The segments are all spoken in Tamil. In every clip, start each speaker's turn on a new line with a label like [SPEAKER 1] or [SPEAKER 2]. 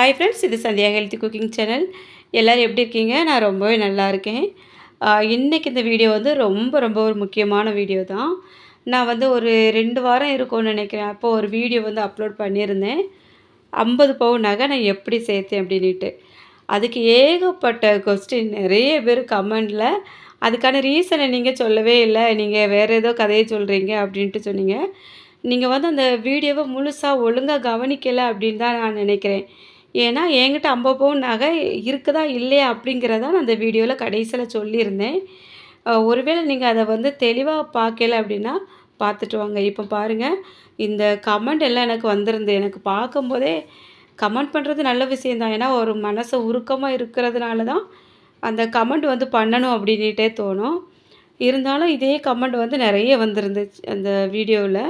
[SPEAKER 1] ஹாய் ஃப்ரெண்ட்ஸ் இது சந்தியா ஹெல்த்தி குக்கிங் சேனல் எல்லோரும் எப்படி இருக்கீங்க? நான் ரொம்பவே நல்லா இருக்கேன். இன்றைக்கி இந்த வீடியோ வந்து ரொம்ப ரொம்ப ஒரு முக்கியமான வீடியோ தான். நான் வந்து ஒரு ரெண்டு வாரம் இருக்கும்னு நினைக்கிறேன். அப்போது ஒரு வீடியோ வந்து அப்லோட் பண்ணியிருந்தேன். ஐம்பது பவுன் நகை நான் எப்படி சேர்த்தேன் அப்படின்ட்டு அதுக்கு ஏகப்பட்ட கொஸ்டின் நிறைய பேர் கமெண்டில் அதுக்கான ரீசனை நீங்கள் சொல்லவே இல்லை. நீங்கள் வேறு ஏதோ கதையை சொல்கிறீங்க அப்படின்ட்டு சொன்னீங்க. நீங்கள் வந்து அந்த வீடியோவை முழுசாக ஒழுங்காக கவனிக்கலை அப்படின்னு தான் நான் நினைக்கிறேன். ஏன்னா என்கிட்ட ஐம்பது பவுன் நகை இருக்குதா இல்லையா அப்படிங்கிறத நான் அந்த வீடியோவில் கடைசியில் சொல்லியிருந்தேன். ஒருவேளை நீங்கள் அதை வந்து தெளிவாக பார்க்கல அப்படின்னா பார்த்துட்டு வாங்க. இப்போ பாருங்கள் இந்த கமெண்ட் எல்லாம் எனக்கு வந்திருந்து எனக்கு பார்க்கும்போதே கமெண்ட் பண்ணுறது நல்ல விஷயந்தான் ஏன்னா ஒரு மனசு உருக்கமாக இருக்கிறதுனால தான் அந்த கமெண்ட் வந்து பண்ணணும் அப்படின்ட்டே தோணும். இருந்தாலும் இதே கமெண்ட் வந்து நிறைய வந்திருந்துச்சு அந்த வீடியோவில்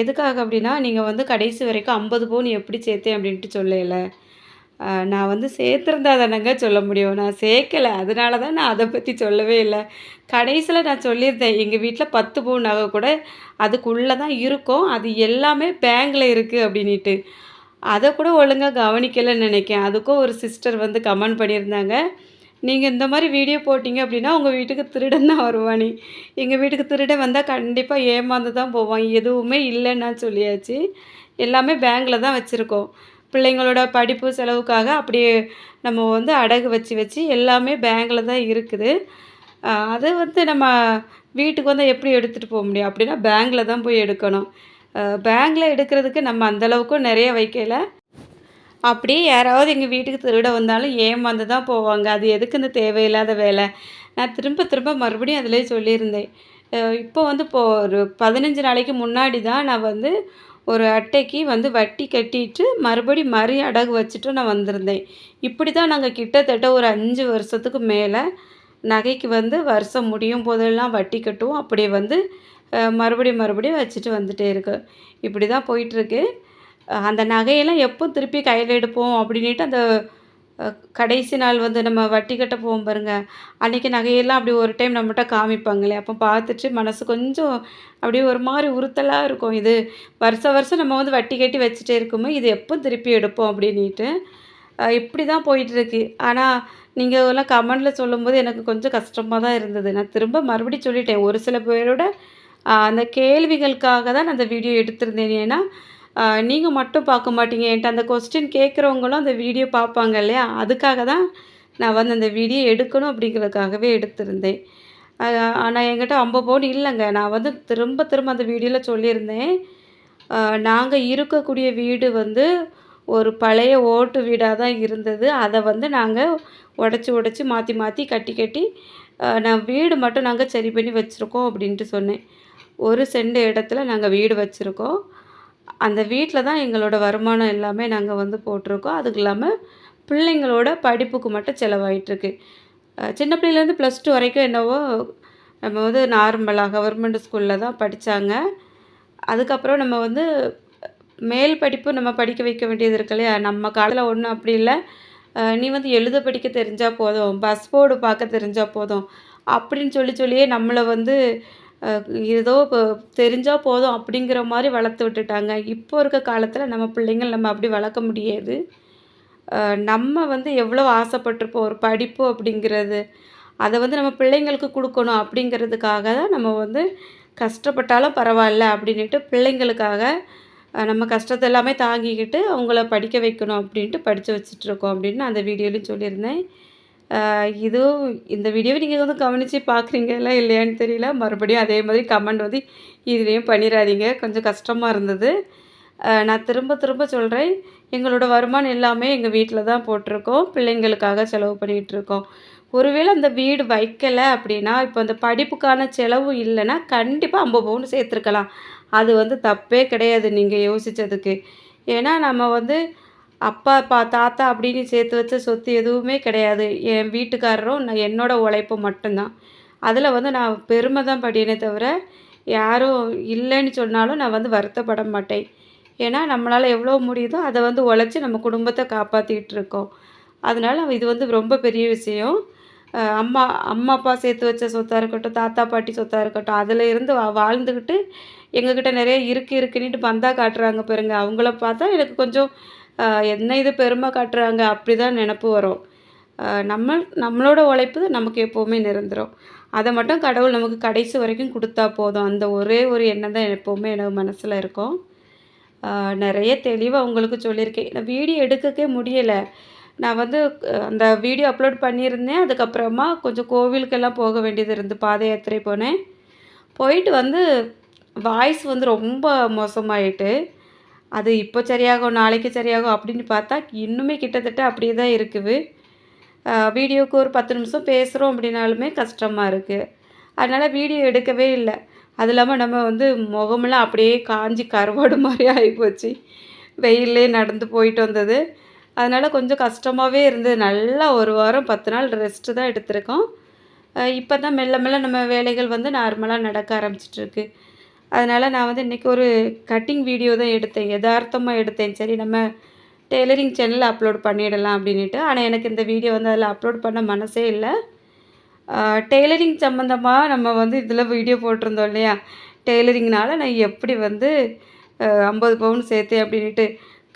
[SPEAKER 1] எதுக்காக அப்படின்னா நீங்கள் வந்து கடைசி வரைக்கும் ஐம்பது பவுன் எப்படி சேர்த்தேன் அப்படின்ட்டு சொல்லலை. நான் வந்து சேர்த்துருந்தா தானங்க சொல்ல முடியும். நான் சேர்க்கலை. அதனால தான் நான் அதை பற்றி சொல்லவே இல்லை. கடைசியில் நான் சொல்லியிருந்தேன் எங்கள் வீட்டில் பத்து பவுன் நகை கூட அதுக்குள்ளே தான் இருக்கும். அது எல்லாமே பேங்கில் இருக்குது அப்படின்ட்டு அதை கூட ஒழுங்காக கவனிக்கலைன்னு நினைக்கேன். அதுக்கும் ஒரு சிஸ்டர் வந்து கமெண்ட் பண்ணியிருந்தாங்க. நீங்கள் இந்த மாதிரி வீடியோ போட்டிங்க அப்படின்னா உங்கள் வீட்டுக்கு திருடன் தான் வருவானி. எங்கள் வீட்டுக்கு திருடன் வந்தால் கண்டிப்பாக ஏமாந்து தான் போவான். எதுவுமே இல்லைன்னா சொல்லியாச்சு. எல்லாமே பேங்கில் தான் வச்சுருக்கோம். பிள்ளைங்களோட படிப்பு செலவுக்காக அப்படியே நம்ம வந்து அடகு வச்சு வச்சு எல்லாமே பேங்கில் தான் இருக்குது. அதை வந்து நம்ம வீட்டுக்கு வந்து எப்படி எடுத்துகிட்டு போக முடியும்? அப்படின்னா பேங்கில் தான் போய் எடுக்கணும். பேங்கில் எடுக்கிறதுக்கு நம்ம அந்தளவுக்கும் நிறைய வைக்கல. அப்படியே யாராவது எங்கள் வீட்டுக்கு திருட வந்தாலும் ஏமாந்து தான் போவாங்க. அது எதுக்கு இந்த தேவையில்லாத வேலை. நான் திரும்ப திரும்ப மறுபடியும் அதிலே சொல்லியிருந்தேன். இப்போ வந்து இப்போ ஒரு பதினஞ்சு நாளைக்கு முன்னாடி தான் நான் வந்து ஒரு அட்டைக்கு வந்து வட்டி கட்டிட்டு மறுபடி மறு அடகு வச்சுட்டு நான் வந்திருந்தேன். இப்படி தான் நாங்கள் கிட்டத்தட்ட ஒரு அஞ்சு வருஷத்துக்கு மேலே நகைக்கு வந்து வருஷம் முடியும் போதெல்லாம் வட்டி கட்டுவோம். அப்படியே வந்து மறுபடியும் மறுபடியும் வச்சுட்டு வந்துகிட்டே இருக்கு. இப்படி தான் போயிட்டுருக்கு அந்த நகையெல்லாம் எப்போ திருப்பி கையில் எடுப்போம் அப்படின்ட்டு அந்த கடைசி நாள் வந்து நம்ம வட்டி கட்ட போவோம் பாருங்க. அன்றைக்கி நகையெல்லாம் அப்படி ஒரு டைம் நம்மகிட்ட காமிப்பாங்களே. அப்போ பார்த்துட்டு மனசு கொஞ்சம் அப்படியே ஒரு மாதிரி உறுத்தலாக இருக்கும். இது வருஷ வருஷம் நம்ம வந்து வட்டி கட்டி வச்சுட்டே இருக்கோமோ இது எப்போ திருப்பி எடுப்போம் அப்படின்ட்டு இப்படி தான் போயிட்டுருக்கு. ஆனால் நீங்கள் எல்லாம் கமெண்டில் சொல்லும்போது எனக்கு கொஞ்சம் கஷ்டமாக தான் இருந்தது. நான் திரும்ப மறுபடியும் சொல்லிட்டேன். ஒரு சில பேரோட அந்த கேள்விகளுக்காக தான் நான் அந்த வீடியோ எடுத்திருந்தேன். ஏன்னா நீங்கள் மட்டும் பார்க்க மாட்டீங்க. என்கிட்ட அந்த கொஸ்டின் கேட்குறவங்களும் அந்த வீடியோ பார்ப்பாங்க இல்லையா? அதுக்காக தான் நான் வந்து அந்த வீடியோ எடுக்கணும் அப்படிங்கிறதுக்காகவே எடுத்திருந்தேன். ஆனால் என்கிட்ட ஐம்பது பவுன் இல்லைங்க. நான் வந்து திரும்ப திரும்ப அந்த வீடியோவில் சொல்லியிருந்தேன். நாங்கள் இருக்கக்கூடிய வீடு வந்து ஒரு பழைய ஓட்டு வீடாக தான் இருந்தது. அதை வந்து நாங்கள் உடச்சி உடச்சி மாற்றி மாற்றி கட்டி கட்டி நான் வீடு மட்டும் நாங்கள் சரி பண்ணி வச்சுருக்கோம் அப்படின்ட்டு சொன்னேன். ஒரு செண்டு இடத்துல நாங்கள் வீடு வச்சுருக்கோம். அந்த வீட்டில் தான் எங்களோட வருமானம் எல்லாமே நாங்கள் வந்து போட்டிருக்கோம். அதுக்கு இல்லாமல் பிள்ளைங்களோட படிப்புக்கு மட்டும் செலவாயிட்டுருக்கு. சின்ன பிள்ளையிலேருந்து ப்ளஸ் டூ வரைக்கும் என்னவோ நம்ம வந்து நார்மலாக கவர்மெண்ட் ஸ்கூலில் தான் படித்தாங்க அதுக்கப்புறம் நம்ம வந்து மேல் படிப்பு நம்ம படிக்க வைக்க வேண்டியது இருக்கு இல்லையா? நம்ம காலத்தில் ஒன்றும் அப்படி இல்லை. நீ வந்து எழுத படிக்க தெரிஞ்சால் போதும் பஸ் போர்டு பார்க்க தெரிஞ்சால் போதும் அப்படின்னு சொல்லி சொல்லியே நம்மளை வந்து ஏதோ இப்போ தெரிஞ்சால் போதும் அப்படிங்கிற மாதிரி வளர்த்து விட்டுட்டாங்க. இப்போ இருக்க காலத்தில் நம்ம பிள்ளைங்கள் நம்ம அப்படி வளர்க்க முடியாது. நம்ம வந்து எவ்வளோ ஆசைப்பட்டிருப்போம் ஒரு படிப்பு அப்படிங்கிறது அதை வந்து நம்ம பிள்ளைங்களுக்கு கொடுக்கணும் அப்படிங்கிறதுக்காக தான் நம்ம வந்து கஷ்டப்பட்டாலும் பரவாயில்ல அப்படின்ட்டு பிள்ளைங்களுக்காக நம்ம கஷ்டத்தை எல்லாமே தாங்கிக்கிட்டு அவங்கள படிக்க வைக்கணும் அப்படின்ட்டு படித்து வச்சிட்ருக்கோம் அப்படின்னு அந்த வீடியோலையும் சொல்லியிருந்தேன். இதோ இதுவும் இந்த வீடியோவை நீங்கள் வந்து கவனித்து பார்க்குறீங்களா இல்லையான்னு தெரியல. மறுபடியும் அதே மாதிரி கமெண்ட் வந்து இதுலேயும் பண்ணிடாதீங்க. கொஞ்சம் கஷ்டமாக இருந்தது. நான் திரும்ப திரும்ப சொல்கிறேன் எங்களோட வருமானம் எல்லாமே எங்கள் வீட்டில் தான் போட்டிருக்கோம். பிள்ளைங்களுக்காக செலவு பண்ணிகிட்ருக்கோம் ஒருவேளை அந்த வீடு வைக்கலை அப்படின்னா இப்போ அந்த படிப்புக்கான செலவு இல்லைன்னா கண்டிப்பாக ஐம்பது பவுன் சேர்த்துருக்கலாம். அது வந்து தப்பே கிடையாது நீங்கள் யோசித்ததுக்கு ஏன்னா நம்ம வந்து அப்பா அப்பா தாத்தா அப்படின்னு சேர்த்து வச்ச சொத்து எதுவுமே கிடையாது. என் வீட்டுக்காரரும் நான் என்னோடய உழைப்பு மட்டும்தான். அதில் வந்து நான் பெருமை தான் படியனே தவிர யாரும் இல்லைன்னு சொன்னாலும் நான் வந்து வருத்தப்பட மாட்டேன். ஏன்னா நம்மளால் எவ்வளோ முடியுதோ அதை வந்து உழைச்சி நம்ம குடும்பத்தை காப்பாற்றிக்கிட்டு இருக்கோம். அதனால் இது வந்து ரொம்ப பெரிய விஷயம். அம்மா அம்மா அப்பா சேர்த்து வச்ச சொத்தாக இருக்கட்டும் தாத்தா பாட்டி சொத்தாக இருக்கட்டும் அதில் இருந்து வாழ்ந்துக்கிட்டு எங்ககிட்ட நிறைய இருக்கு இருக்குன்னுட்டு பந்தா காட்டுறாங்க பாருங்க. அவங்கள பார்த்தா எனக்கு கொஞ்சம் என்ன இது பெருமை காட்டுறாங்க? அப்படி தான் நினப்பு வரும். நம்ம நம்மளோட உழைப்பு நமக்கு எப்போவுமே நிரந்தரம். அதை மட்டும் கடவுள் நமக்கு கடைசி வரைக்கும் கொடுத்தா போதும். அந்த ஒரே ஒரு எண்ணம் தான் எப்போவுமே எனக்கு மனசில் இருக்கும். நிறைய தெளிவாக உங்களுக்கு சொல்லியிருக்கேன். நான் வீடியோ எடுக்கக்கே முடியலை. நான் வந்து அந்த வீடியோ அப்லோட் பண்ணியிருந்தேன். அதுக்கப்புறமா கொஞ்சம் கோவிலுக்கெல்லாம் போக வேண்டியது இருந்து பாத யாத்திரை போனேன். போயிட்டு வந்து வாய்ஸ் வந்து ரொம்ப மோசமாயிட்டு அது இப்போ சரியாகும் நாளைக்கு சரியாகும் அப்படின்னு பார்த்தா இன்னுமே கிட்டத்தட்ட அப்படியே தான் இருக்குது. வீடியோவுக்கு ஒரு பத்து நிமிஷம் பேசுகிறோம் அப்படின்னாலுமே கஷ்டமாக இருக்குது அதனால் வீடியோ எடுக்கவே இல்லை. அது இல்லாமல் நம்ம வந்து முகமெல்லாம் அப்படியே காஞ்சி கருவாடு மாதிரி ஆகிப்போச்சு வெயிலே நடந்து போயிட்டு வந்தது. அதனால் கொஞ்சம் கஷ்டமாகவே இருந்தது. நல்லா ஒரு வாரம் பத்து நாள் ரெஸ்ட்டு தான் எடுத்திருக்கோம். இப்போ தான் மெல்ல மெல்ல நம்ம வேலைகள் வந்து நார்மலாக நடக்க ஆரம்பிச்சிட்ருக்கு அதனால் நான் வந்து இன்றைக்கி ஒரு கட்டிங் வீடியோ தான் எடுத்தேன். யதார்த்தமாக எடுத்தேன். சரி நம்ம டெய்லரிங் சேனலில் அப்லோட் பண்ணிடலாம் அப்படின்ட்டு ஆனால் எனக்கு இந்த வீடியோ வந்து அதில் அப்லோட் பண்ண மனசே இல்லை. டெய்லரிங் சம்மந்தமாக நம்ம வந்து இதில் வீடியோ போட்டிருந்தோம் இல்லையா? டெய்லரிங்னால் நான் எப்படி வந்து ஐம்பது பவுன் சேர்த்தேன் அப்படின்ட்டு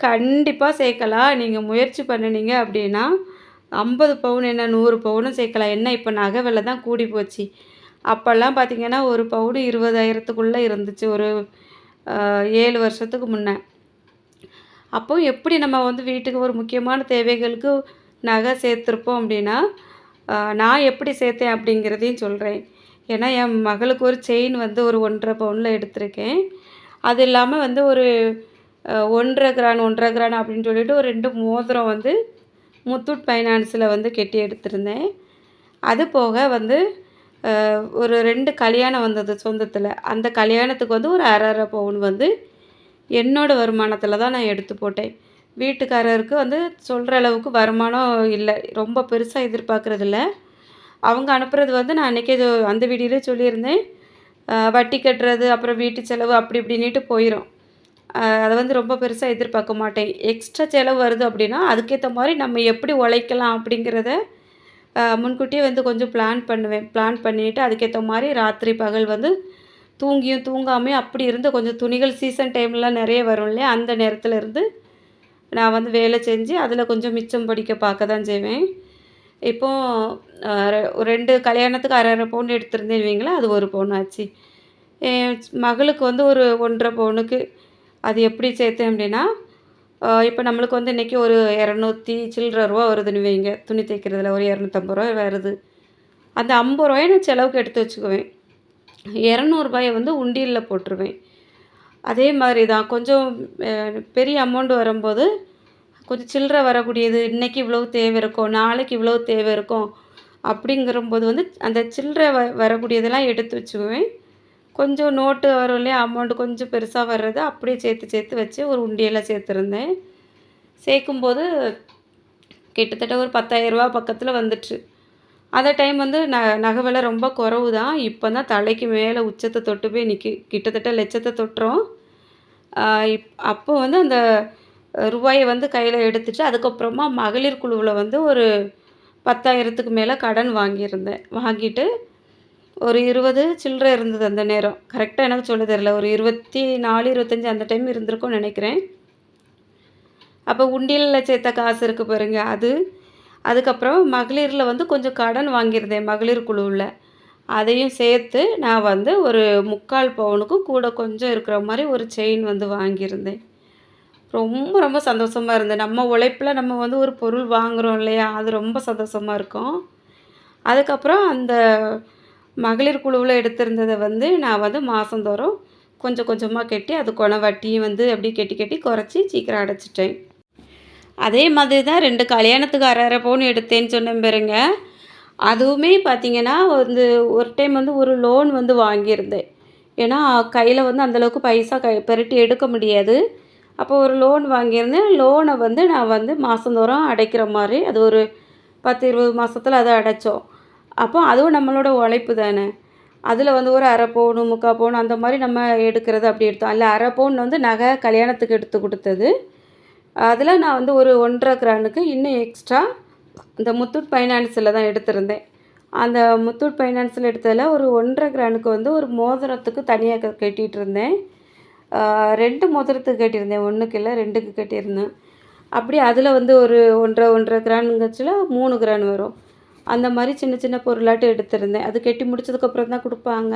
[SPEAKER 1] கண்டிப்பாக சேர்க்கலாம். நீங்கள் முயற்சி பண்ணினீங்க அப்படின்னா ஐம்பது பவுன் என்ன நூறு பவுனும் சேர்க்கலாம். என்ன இப்போ நகை விலை தான் கூடி போச்சு. அப்போல்லாம் பார்த்திங்கன்னா ஒரு பவுன் இருபதாயிரத்துக்குள்ளே இருந்துச்சு ஒரு ஏழு வருஷத்துக்கு முன்னே. அப்போ எப்படி நம்ம வந்து வீட்டுக்கு ஒரு முக்கியமான தேவைகளுக்கு நகை சேர்த்துருப்போம் அப்படின்னா நான் எப்படி சேர்த்தேன் அப்படிங்கிறதையும் சொல்கிறேன் ஏன்னா என் மகளுக்கு ஒரு செயின் வந்து ஒரு ஒன்றரை பவுனில் எடுத்திருக்கேன். அது இல்லாமல் வந்து ஒரு ஒன்றரை கிரான் ஒன்றரை கிரான் அப்படின்னு சொல்லிட்டு ஒரு ரெண்டு மோதிரம் வந்து முத்தூட் ஃபைனான்ஸில் வந்து கெட்டி எடுத்திருந்தேன். அது போக வந்து ஒரு ரெண்டு கல்யாணம் வந்தது சொந்தத்தில். அந்த கல்யாணத்துக்கு வந்து ஒரு அரை அரை பவுன் வந்து என்னோடய வருமானத்தில் தான் நான் எடுத்து போட்டேன். வீட்டுக்காரருக்கு வந்து சொல்கிற அளவுக்கு வருமானம் இல்லை. ரொம்ப பெருசாக எதிர்பார்க்குறதில்ல அவங்க அனுப்புறது வந்து நான் அன்றைக்கே அந்த வீடியோலே சொல்லியிருந்தேன். வட்டி கட்டுறது அப்புறம் வீட்டு செலவு அப்படி இப்படின்ட்டு போயிடும் அதை வந்து ரொம்ப பெருசாக எதிர்பார்க்க மாட்டேன். எக்ஸ்ட்ரா செலவு வருது அப்படின்னா அதுக்கேற்ற மாதிரி நம்ம எப்படி உழைக்கலாம் அப்படிங்கிறத முன்கூட்டியே வந்து கொஞ்சம் பிளான் பண்ணுவேன். பிளான் பண்ணிவிட்டு அதுக்கேற்ற மாதிரி ராத்திரி பகல் வந்து தூங்கியும் தூங்காமையும் அப்படி இருந்து கொஞ்சம் துணிகள் சீசன் டைம்லாம் நிறைய வரும் இல்லையா? அந்த நேரத்தில் இருந்து நான் வந்து வேலை செஞ்சு அதில் கொஞ்சம் மிச்சம் படிக்க பார்க்க தான் செய்வேன். இப்போது ரெண்டு கல்யாணத்துக்கு அரை அரை பவுன் எடுத்திருந்தேன் வைங்களா அது ஒரு பவுன் ஆச்சு. மகளுக்கு வந்து ஒரு ஒன்றரை பவுனுக்கு அது எப்படி சேர்த்தேன் அப்படின்னா இப்போ நம்மளுக்கு வந்து இன்றைக்கி ஒரு இரநூத்தி சில்லற ரூபா வருதுன்னு வைங்க. துணி தைக்கிறதுல ஒரு இரநூத்தம்பது ரூபா வருது. அந்த ஐம்பது ரூபாயை நான் செலவுக்கு எடுத்து வச்சுக்குவேன். இரநூறுபாயை வந்து உண்டியலில் போட்டுருவேன். அதே மாதிரி தான் கொஞ்சம் பெரிய அமௌண்ட் வரும்போது கொஞ்சம் சில்லற வரக்கூடியது இன்றைக்கி இவ்வளோ தேவை இருக்கும் நாளைக்கு இவ்வளோ தேவை இருக்கும் அப்படிங்கிறம்போது வந்து அந்த சில்லற வ வரக்கூடியதெல்லாம் எடுத்து வச்சுக்குவேன். கொஞ்சம் நோட்டு வரும் இல்லையா? அமௌண்ட்டு கொஞ்சம் பெருசாக வர்றது அப்படியே சேர்த்து சேர்த்து வச்சு ஒரு உண்டியலில் சேர்த்துருந்தேன். சேர்க்கும்போது கிட்டத்தட்ட ஒரு பத்தாயிரரூபா பக்கத்தில் வந்துட்டு அந்த டைம் வந்து ந நகை விலை ரொம்ப குறவு தான் இப்போ தான் தலைக்கு மேலே உச்சத்தை தொட்டு போய் நிற்கி கிட்டத்தட்ட லட்சத்தை தொட்டுறோம். இப் அப்போ வந்து அந்த ரூபாயை வந்து கையில் எடுத்துட்டு அதுக்கப்புறமா மகளிர் குழுவில் வந்து ஒரு பத்தாயிரத்துக்கு மேலே கடன் வாங்கியிருந்தேன். வாங்கிட்டு ஒரு இருபது சில்லற இருந்தது அந்த நேரம். கரெக்டாக எனக்கு சொல்ல தெரில ஒரு இருபத்தி நாலு இருபத்தஞ்சி அந்த டைம் இருந்திருக்கும்னு நினைக்கிறேன். அப்போ உண்டியலில் சேர்த்த காசு இருக்குது பாருங்க அது. அதுக்கப்புறம் மகளிரில் வந்து கொஞ்சம் கடன் வாங்கியிருந்தேன் மகளிர் குழுவில். அதையும் சேர்த்து நான் வந்து ஒரு முக்கால் பவுனுக்கும் கூட கொஞ்சம் இருக்கிற மாதிரி ஒரு செயின் வந்து வாங்கியிருந்தேன். ரொம்ப ரொம்ப சந்தோஷமாக இருந்தேன் நம்ம உழைப்பில் நம்ம வந்து ஒரு பொருள் வாங்குகிறோம் இல்லையா? அது ரொம்ப சந்தோஷமாக இருக்கும். அதுக்கப்புறம் அந்த மகளிர் குழுவில் எடுத்திருந்ததை வந்து நான் வந்து மாதந்தோறும் கொஞ்சம் கொஞ்சமாக கட்டி அது வட்டியும் வந்து அப்படி கெட்டி கெட்டி குறைச்சி சீக்கிரம் அடைச்சிட்டேன். அதே மாதிரி தான் ரெண்டு கல்யாணத்துக்கு அரை அரை பவுன் எடுத்தேன்னு சொன்னேன் பாருங்க. அதுவுமே பார்த்திங்கன்னா வந்து ஒரு டைம் வந்து ஒரு லோன் வந்து வாங்கியிருந்தேன். ஏன்னா கையில் வந்து அந்தளவுக்கு பைசா கை பெருட்டி எடுக்க முடியாது. அப்போ ஒரு லோன் வாங்கியிருந்தேன். லோனை வந்து நான் வந்து மாதந்தோறும் அடைக்கிற மாதிரி அது ஒரு பத்து இருபது மாதத்தில் அதை அடைச்சோம். அப்போ அதுவும் நம்மளோட உழைப்பு தானே. அதில் வந்து ஒரு அரை பவுனு முக்கால் பவுன் அந்த மாதிரி நம்ம எடுக்கிறது அப்படி எடுத்தோம். இல்லை அரை பவுன் வந்து நகை கல்யாணத்துக்கு எடுத்து கொடுத்தது. அதில் நான் வந்து ஒரு ஒன்றரை கிரானுக்கு இன்னும் எக்ஸ்ட்ரா இந்த முத்தூட் ஃபைனான்ஸில் தான் எடுத்திருந்தேன். அந்த முத்தூட் ஃபைனான்ஸில் எடுத்ததில் ஒரு ஒன்றரை கிரானுக்கு வந்து ஒரு மோதிரத்துக்கு தனியாக கட்டிகிட்டு இருந்தேன் ரெண்டு மோதிரத்துக்கு கட்டியிருந்தேன். ஒன்றுக்கு இல்லை ரெண்டுக்கு கட்டியிருந்தேன். அப்படி அதில் வந்து ஒரு ஒன்றரை ஒன்றரை கிரானுங்கச்சில் மூணு கிரான் வரும். அந்த மாதிரி சின்ன சின்ன பொருளாட்டம் எடுத்திருந்தேன். அது கெட்டி முடிச்சதுக்கப்புறம் தான் கொடுப்பாங்க.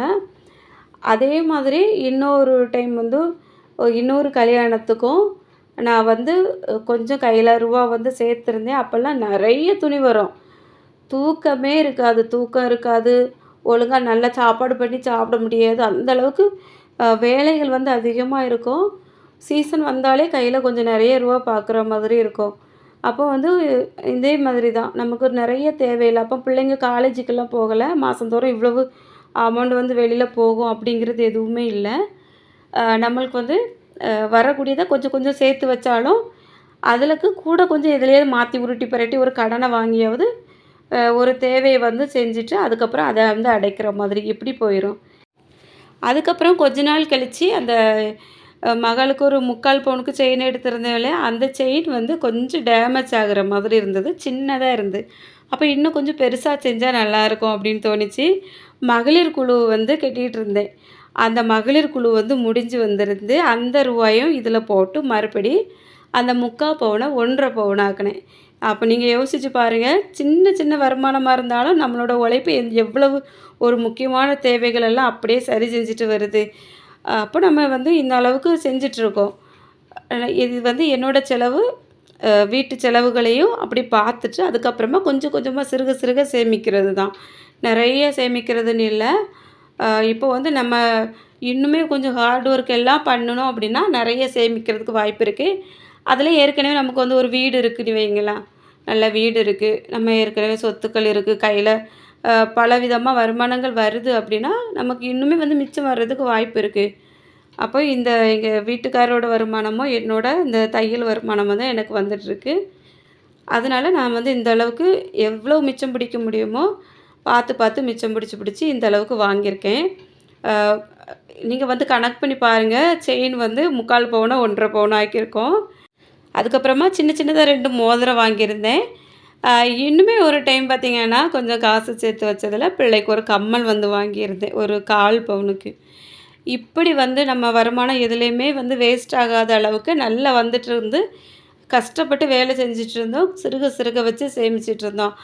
[SPEAKER 1] அதே மாதிரி இன்னொரு டைம் வந்து இன்னொரு கல்யாணத்துக்கும் நான் வந்து கொஞ்சம் கையில் ரூபா வந்து சேர்த்துருந்தேன். அப்போல்லாம் நிறைய துணி வரும். தூக்கமே இருக்காது தூக்கம் இருக்காது. ஒழுங்காக நல்லா சாப்பாடு பண்ணி சாப்பிட முடியாது. அந்த அளவுக்கு வேலைகள் வந்து அதிகமாக இருக்கும். சீசன் வந்தாலே கையில் கொஞ்சம் நிறைய ரூபா பார்க்குற மாதிரி இருக்கும். அப்போ வந்து இதே மாதிரி தான். நமக்கு நிறைய தேவையில்லை. அப்போ பிள்ளைங்க காலேஜுக்கெல்லாம் போகலை. மாதந்தோறும் இவ்வளவு அமௌண்ட் வந்து வெளியில் போகும் அப்படிங்கிறது எதுவுமே இல்லை. நம்மளுக்கு வந்து வரக்கூடியதை கொஞ்சம் கொஞ்சம் சேர்த்து வச்சாலும் அதுலக்கு கூட கொஞ்சம் எதுலேயே மாற்றி உருட்டி பரட்டி ஒரு கடனை வாங்கியாவது ஒரு தேவையை வந்து செஞ்சுட்டு அதுக்கப்புறம் அதை வந்து அடைக்கிற மாதிரி. இப்படி போயிடும் அதுக்கப்புறம் கொஞ்ச நாள் கழித்து அந்த மகளுக்கு ஒரு முக்கால் பவுனுக்கு செயின் எடுத்திருந்தேன் இல்லையா அந்த செயின் வந்து கொஞ்சம் டேமேஜ் ஆகிற மாதிரி இருந்தது சின்னதாக இருந்து. அப்போ இன்னும் கொஞ்சம் பெருசாக செஞ்சால் நல்லாயிருக்கும் அப்படின்னு தோணிச்சு. மகளிர் குழு வந்து கட்டிகிட்டு இருந்தேன். அந்த மகளிர் குழு வந்து முடிஞ்சு வந்திருந்து அந்த ரூபாயும் இதில் போட்டு மறுபடி அந்த முக்கால் பவுனை ஒன்றரை பவுனாக்கினேன் அப்போ நீங்கள் யோசித்து பாருங்கள் சின்ன சின்ன வருமானமாக இருந்தாலும் நம்மளோட உழைப்பு எவ்வளவு ஒரு முக்கியமான தேவைகள் எல்லாம் அப்படியே சரி செஞ்சுட்டு வருது. அப்போ நம்ம வந்து இந்த அளவுக்கு செஞ்சிட்ருக்கோம். இது வந்து என்னோடய செலவு வீட்டு செலவுகளையும் அப்படி பார்த்துட்டு அதுக்கப்புறமா கொஞ்சம் கொஞ்சமாக சிறுக சிறுக சேமிக்கிறது தான். நிறைய சேமிக்கிறதுன்னு இல்லை. இப்போ வந்து நம்ம இன்னுமே கொஞ்சம் ஹார்ட் ஒர்க் எல்லாம் பண்ணணும் அப்படின்னா நிறைய சேமிக்கிறதுக்கு வாய்ப்பு இருக்குது அதில் ஏற்கனவே நமக்கு வந்து ஒரு வீடு இருக்குதுன்னு வைங்களேன். நல்ல வீடு இருக்குது நம்ம ஏற்கனவே சொத்துக்கள் இருக்குது கையில் பல விதமாக வருமானங்கள் வருது அப்படின்னா நமக்கு இன்னுமே வந்து மிச்சம் வர்றதுக்கு வாய்ப்பு இருக்குது அப்போ இந்த எங்கள் வீட்டுக்காரோட வருமானமோ என்னோட இந்த தையல் வருமானமோ தான் எனக்கு வந்துட்டுருக்கு அதனால் நான் வந்து இந்த அளவுக்கு எவ்வளோ மிச்சம் பிடிக்க முடியுமோ பார்த்து பார்த்து மிச்சம் பிடிச்சி பிடிச்சி இந்த அளவுக்கு வாங்கியிருக்கேன். நீங்கள் வந்து கணக்கு பண்ணி பாருங்கள் செயின் வந்து முக்கால் பவுனோ ஒன்றரை பவுனோ ஆக்கியிருக்கோம். அதுக்கப்புறமா சின்ன சின்னதாக ரெண்டு மோதிரம் வாங்கியிருந்தேன். இன்னுமே ஒரு டைம் பார்த்திங்கன்னா கொஞ்சம் காசு சேர்த்து வச்சதில் பிள்ளைக்கு ஒரு கம்மல் வந்து வாங்கியிருந்தேன் ஒரு கால் பவுனுக்கு. இப்படி வந்து நம்ம வருமானம் எதுலேயுமே வந்து வேஸ்ட் ஆகாத அளவுக்கு நல்லா வந்துட்டு இருந்து கஷ்டப்பட்டு வேலை செஞ்சிட்டு இருந்தோம். சிறுக சிறுக வச்சு சேமிச்சிட்டு இருந்தோம்.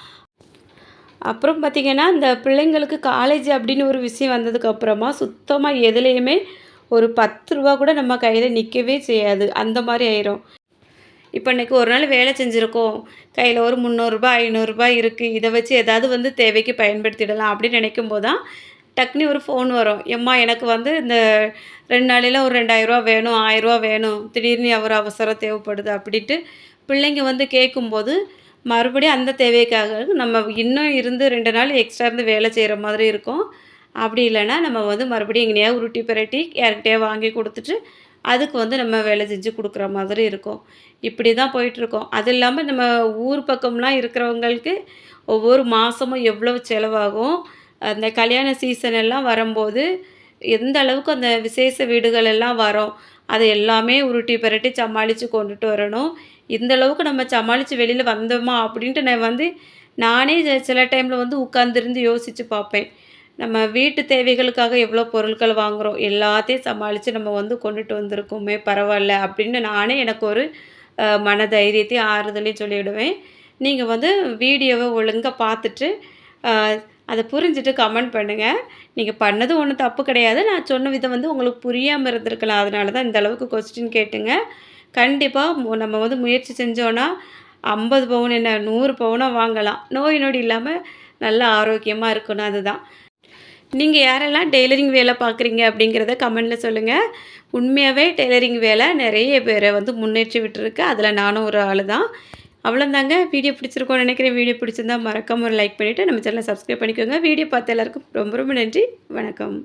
[SPEAKER 1] அப்புறம் பார்த்திங்கன்னா இந்த பிள்ளைங்களுக்கு காலேஜ் அப்படின்னு ஒரு விஷயம் வந்ததுக்கப்புறமா சுத்தமாக எதுலேயுமே ஒரு பத்து ரூபா கூட நம்ம கையில் நிற்கவே செய்யாது. அந்த மாதிரி ஆயிரும். இப்போ இன்றைக்கி ஒரு நாள் வேலை செஞ்சுருக்கோம். கையில் ஒரு முந்நூறுரூபா ஐநூறுரூபா இருக்குது இதை வச்சு எதாவது வந்து தேவைக்கு பயன்படுத்திடலாம் அப்படின்னு நினைக்கும் போது தான் டக்குனி ஒரு ஃபோன் வரும். எம்மா எனக்கு வந்து இந்த ரெண்டு நாளையில் ஒரு ரெண்டாயிரரூவா வேணும் ஆயிரரூவா வேணும். திடீர்னு ஒரு அவசரம் தேவைப்படுது அப்படின்ட்டு பிள்ளைங்க வந்து கேட்கும்போது மறுபடியும் அந்த தேவைக்காக நம்ம இன்னும் இருந்து ரெண்டு நாள் எக்ஸ்ட்ரா இருந்து வேலை செய்கிற மாதிரி இருக்கும். அப்படி இல்லைன்னா நம்ம வந்து மறுபடியும் எங்கேயாவது உருட்டி பிரட்டி யார்கிட்டயா வாங்கி கொடுத்துட்டு அதுக்கு வந்து நம்ம வேலை செஞ்சு கொடுக்குற மாதிரி இருக்கும். இப்படி தான் போயிட்டுருக்கோம். அது இல்லாமல் நம்ம ஊர் பக்கம்லாம் இருக்கிறவங்களுக்கு ஒவ்வொரு மாதமும் எவ்வளோ செலவாகும். அந்த கல்யாண சீசன் எல்லாம் வரும்போது எந்த அளவுக்கு அந்த விசேஷ வீடுகள் எல்லாம் வரும் அதை எல்லாமே உருட்டி பிரட்டி சமாளித்து கொண்டுட்டு வரணும். இந்த அளவுக்கு நம்ம சமாளித்து வெளியில் வந்தோமா அப்படின்ட்டு நான் வந்து நானே சில டைமில் வந்து உட்காந்துருந்து யோசித்து பார்ப்பேன். நம்ம வீட்டு தேவைகளுக்காக எவ்வளோ பொருட்கள் வாங்குகிறோம் எல்லாத்தையும் சமாளித்து நம்ம வந்து கொண்டுட்டு வந்திருக்கோமே பரவாயில்ல அப்படின்னு நானே எனக்கு ஒரு மன தைரியத்தையும் ஆறுதலையும் சொல்லிவிடுவேன். நீங்கள் வந்து வீடியோவை ஒழுங்காக பார்த்துட்டு அதை புரிஞ்சுட்டு கமெண்ட் பண்ணுங்கள் நீங்கள் பண்ணது ஒன்றும் தப்பு கிடையாது. நான் சொன்ன விதம் வந்து உங்களுக்கு புரியாமல் இருந்திருக்கலாம். அதனால தான் இந்த அளவுக்கு கொஸ்டின் கேட்டுங்க. கண்டிப்பாக நம்ம வந்து முயற்சி செஞ்சோன்னா ஐம்பது பவுன் என்ன நூறு பவுனாக வாங்கலாம். நோய் நொடி இல்லாமல் நல்ல ஆரோக்கியமாக இருக்கணும் அதுதான். நீங்கள் யாரெல்லாம் டெய்லரிங் வேலை பார்க்குறீங்க அப்படிங்கிறத கமெண்டில் சொல்லுங்கள் உண்மையாகவே டெய்லரிங் வேலை நிறைய பேரை வந்து முன்னேற்றி விட்டுருக்கு. அதில் நானும் ஒரு ஆள் தான் அவ்வளோந்தாங்க வீடியோ பிடிச்சிருக்கோன்னு நினைக்கிறேன். வீடியோ பிடிச்சிருந்தா மறக்காமல் ஒரு லைக் பண்ணிவிட்டு நம்ம சேனலை சப்ஸ்கிரைப் பண்ணிக்கோங்க. வீடியோ பார்த்த எல்லாருக்கும் ரொம்ப ரொம்ப நன்றி. வணக்கம்.